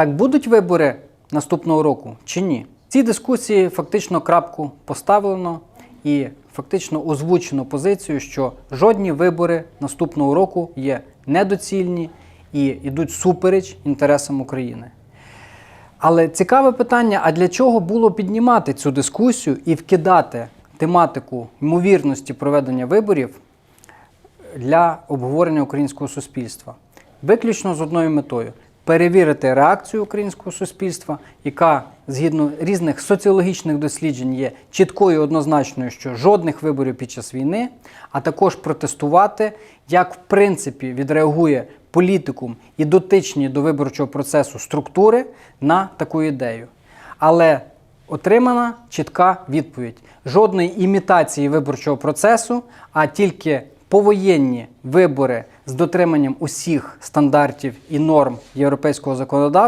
Так будуть вибори наступного року чи ні? В цій дискусії фактично крапку поставлено і фактично озвучено позицію, що жодні вибори наступного року є недоцільні і йдуть супереч інтересам України. Але цікаве питання: а для чого було піднімати цю дискусію і вкидати тематику ймовірності проведення виборів для обговорення українського суспільства? Виключно з одною метою перевірити реакцію українського суспільства, яка згідно різних соціологічних досліджень є чіткою однозначною, що жодних виборів під час війни, а також протестувати, як в принципі відреагує політикум і дотичні до виборчого процесу структури на таку ідею. Але отримана чітка відповідь: жодної імітації виборчого процесу, а тільки повоєнні вибори з дотриманням усіх стандартів і норм європейського законодавства.